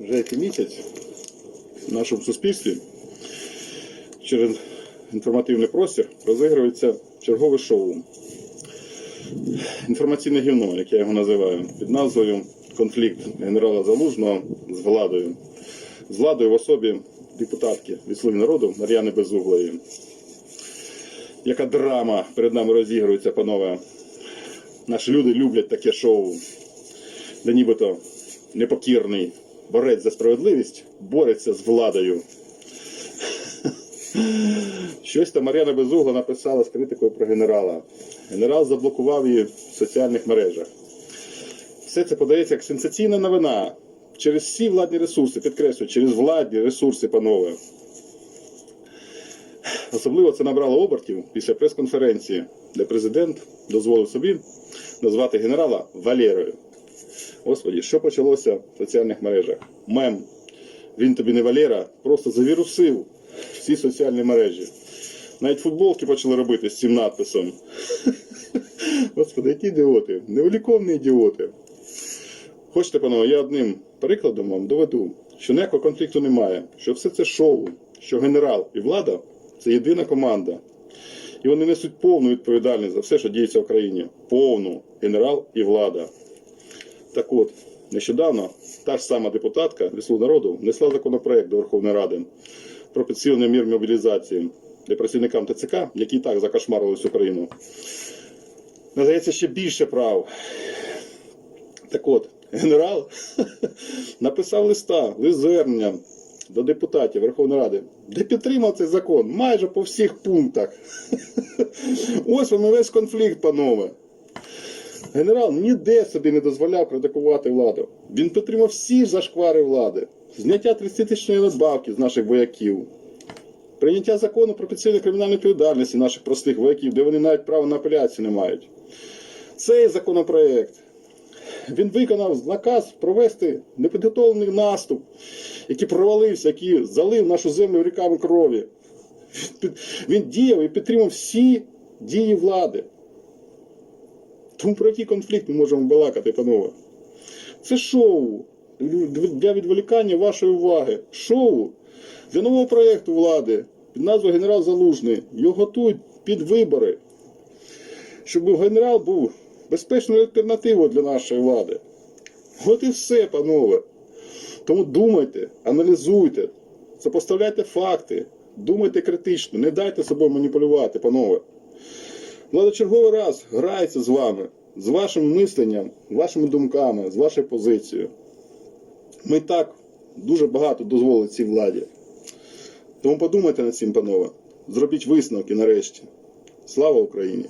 вже місяць в нашому суспільстві через інформативний простір розігрується чергове шоу. Інформаційне гівно, як я його називаю, під назвою Конфлікт генерала Залужного з владою. З владою в особі депутатки від «Слуги народу Мар'яни Безуглої. Яка драма перед нами розігрується, панове. Наші люди люблять таке шоу, де нібито непокірний борець за справедливість бореться з владою. Щось там Мар'яна Безугла написала з критикою про генерала. Генерал заблокував її в соціальних мережах. Все це подається як сенсаційна новина через всі владні ресурси, підкреслюю, через владні ресурси, панове. Особливо це набрало обертів після прес-конференції, де президент дозволив собі назвати генерала Валерою. Господі, що почалося в соціальних мережах? Мем. Він тобі не Валера, просто завірусив всі соціальні мережі. Навіть футболки почали робити з цим надписом. Господи, які ідіоти, невиліковні ідіоти. Хочете, панове, я одним прикладом вам доведу, що ніякого конфлікту немає, що все це шоу, що генерал і влада це єдина команда. І вони несуть повну відповідальність за все, що діється в країні. Повну генерал і влада. Так от, нещодавно та ж сама депутатка від «Слуг народу внесла законопроект до Верховної Ради про підсилення мір мобілізації для працівникам ТЦК, які і так закошмарили всю країну. Надається ще більше прав. Так от, генерал написав листа, лист звернення до депутатів Верховної Ради, де підтримав цей закон майже по всіх пунктах. Ось вам весь конфлікт, панове. Генерал ніде собі не дозволяв критикувати владу. Він підтримав всі зашквари влади, зняття 30-тисячної надбавки з наших вояків, прийняття закону про підсилення кримінальної відповідальності наших простих вояків, де вони навіть права на апеляцію не мають. Цей законопроект він виконав наказ провести непідготовлений наступ, який провалився, який залив нашу землю ріками крові. Він- діяв і підтримав всі дії влади. Тому про який конфлікт ми можемо балакати, панове? Це шоу для відволікання вашої уваги. Шоу для нового проєкту влади під назвою Генерал Залужний. Його готують під вибори. Щоб генерал був безпечною альтернативою для нашої влади. От і все, панове. Тому думайте, аналізуйте, сопоставляйте факти, думайте критично, не дайте собою маніпулювати, панове. Влада черговий раз грається з вами, з вашим мисленням, вашими думками, з вашою позицією. Ми так дуже багато дозволили цій владі. Тому подумайте над цим, панове. Зробіть висновки нарешті. Слава Україні!